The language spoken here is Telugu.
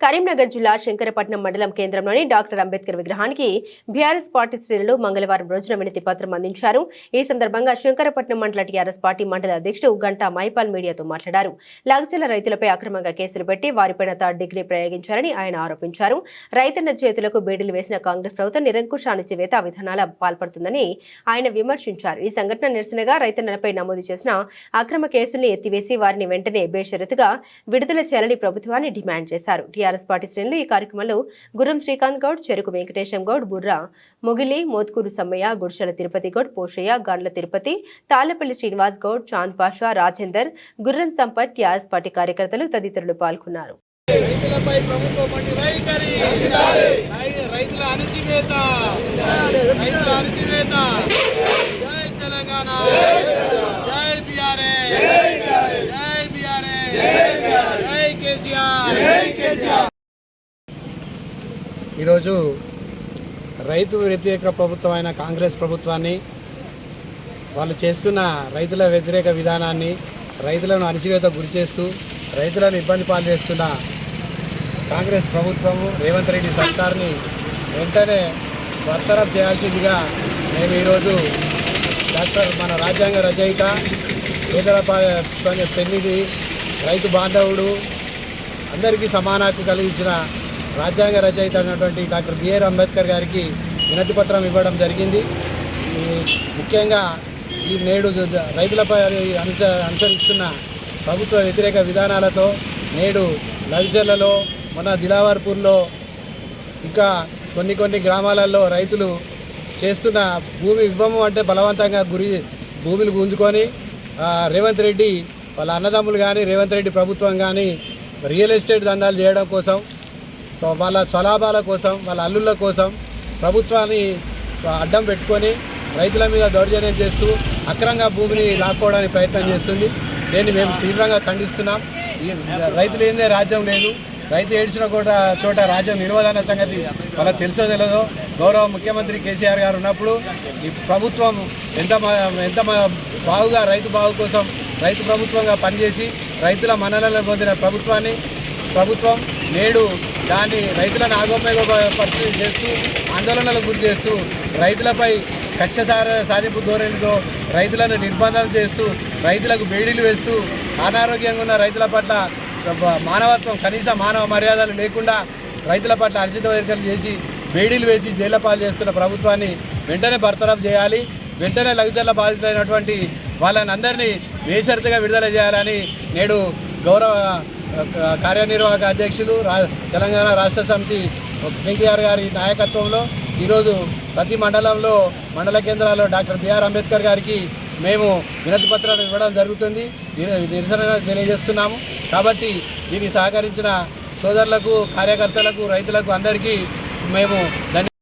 కరీంనగర్ జిల్లా శంకరపట్నం మండలం కేంద్రంలోని డాక్టర్ అంబేద్కర్ విగ్రహానికి బీఆర్ఎస్ పార్టీ శ్రేణులు మంగళవారం రోజున వినతి పత్రం అందించారు. ఈ సందర్భంగా శంకరపట్నం మండల టీఆర్ఎస్ పార్టీ మండల అధ్యక్షుడు గంటా మైపాల్ మీడియాతో మాట్లాడారు. లగ్జల రైతులపై అక్రమంగా కేసులు పెట్టి వారిపైన థర్డ్ డిగ్రీ ప్రయోగించారని ఆయన ఆరోపించారు. రైతన్న చేతులకు బీడీలు వేసిన కాంగ్రెస్ ప్రభుత్వం నిరంకుశ అణచివేత విధానాల పాల్పడుతుందని ఆయన విమర్శించారు. ఈ సంఘటన నిరసనగా రైతన్నలపై నమోదు చేసిన అక్రమ కేసుల్ని ఎత్తివేసి వారిని వెంటనే బేషరతుగా విడుదల చేయాలని ప్రభుత్వాన్ని డిమాండ్ చేశారు. టీఆర్ఎస్ పార్టీ శ్రేణులు ఈ కార్యక్రమంలో గుర్రం శ్రీకాంత్ గౌడ్ చెరుకు వెంకటేశం గౌడ్ బుర్రా మొగిలి మోత్కూరు సమ్మయ్య గుడిశల తిరుపతి గౌడ్ పోషయ్య గాండ్ల తిరుపతి తాళ్ళపల్లి శ్రీనివాస్ గౌడ్ చాంద్ పాషా రాజేందర్ గుర్రం సంపత్ టీఆర్ఎస్ పార్టీ కార్యకర్తలు తదితరులు పాల్గొన్నారు. రైతులపై రైతుల అణచివేత. రైతుల అణచివేత జై తెలంగాణ జై బీఆర్ఎస్ జై బీఆర్ఎస్ జై కేసీఆర్ ఈరోజు రైతు వ్యతిరేక ప్రభుత్వం అయిన కాంగ్రెస్ ప్రభుత్వాన్ని వాళ్ళు చేస్తున్న రైతుల వ్యతిరేక విధానాన్ని రైతులను అణచివేత గురి చేస్తూ రైతులను ఇబ్బంది పాలు చేస్తున్న కాంగ్రెస్ ప్రభుత్వము రేవంత్ రెడ్డి సర్కార్ని వెంటనే బర్తరఫ్ చేయాల్సిందిగా మేము ఈరోజు డాక్టర్ మన రాజ్యాంగ రచయిత పేదల ప- పెన్నిది రైతు బాంధవుడు అందరికీ సమాన హక్కు కలిగించిన రాజ్యాంగ రచయిత అయినటువంటి డాక్టర్ బిఆర్ అంబేద్కర్ గారికి వినతి పత్రం ఇవ్వడం జరిగింది. ఈ ముఖ్యంగా ఈ నేడు రైతులపై అనుస అనుసరిస్తున్న ప్రభుత్వ వ్యతిరేక విధానాలతో నేడు లగ్జర్లలో మన దిలావర్పూర్లో ఇంకా కొన్ని కొన్ని గ్రామాలలో రైతులు చేస్తున్న భూమి ఇవ్వము అంటే బలవంతంగా గురి భూములు గుంజుకొని రేవంత్ రెడ్డి వాళ్ళ అన్నదమ్ములు కానీ రేవంత్ రెడ్డి ప్రభుత్వం కానీ రియల్ ఎస్టేట్ దండాలు చేయడం కోసం వాళ్ళ స్వలాభాల కోసం వాళ్ళ అల్లుళ్ళ కోసం ప్రభుత్వాన్ని అడ్డం పెట్టుకొని రైతుల మీద దౌర్జన్యం చేస్తూ అక్రంగా భూమిని లాక్కోవడానికి ప్రయత్నం చేస్తుంది. దీన్ని మేము తీవ్రంగా ఖండిస్తున్నాం. ఈ రైతులు ఏందే రాజ్యం లేదు. రైతు ఏడ్చిన చోట చోట రాజ్యం నిలవదన్న సంగతి వాళ్ళకి తెలుసో తెలియదో గౌరవ ముఖ్యమంత్రి కేసీఆర్ గారు ఉన్నప్పుడు ఈ ప్రభుత్వం ఎంత మ- ఎంత బావుగా బాగుగా రైతు బాగు కోసం రైతు ప్రభుత్వంగా పనిచేసి రైతుల మన్ననలు పొందిన ప్రభుత్వాన్ని ప్రభుత్వం నేడు దాన్ని రైతులను నాగోపయోగ పరిస్థితి చేస్తూ ఆందోళనలకు గురి చేస్తూ రైతులపై కక్ష సార సాధింపు ధోరణితో రైతులను నిర్బంధం చేస్తూ రైతులకు బేడీలు వేస్తూ అనారోగ్యంగా ఉన్న రైతుల పట్ల మానవత్వం కనీస మానవ మర్యాదలు లేకుండా రైతుల పట్ల అర్జిత వైఖరి చేసి బేడీలు వేసి జైళ్ళ పాలు చేస్తున్న ప్రభుత్వాన్ని వెంటనే బర్తరఫ్ చేయాలి. వెంటనే లఘుచర్ల బాధితులైనటువంటి వాళ్ళని అందరినీ బేషరతుగా విడుదల చేయాలని నేడు గౌరవ కార్యనిర్వాహక అధ్యక్షులు రా తెలంగాణ రాష్ట్ర సమితి కేటీఆర్ గారి నాయకత్వంలో ఈరోజు ప్రతి మండలంలో మండల కేంద్రాల్లో డాక్టర్ బిఆర్ అంబేద్కర్ గారికి మేము వినతి పత్రాలు ఇవ్వడం జరుగుతుంది. నిరసన తెలియజేస్తున్నాము. కాబట్టి దీనికి సహకరించిన సోదరులకు కార్యకర్తలకు రైతులకు అందరికీ మేము ధన్య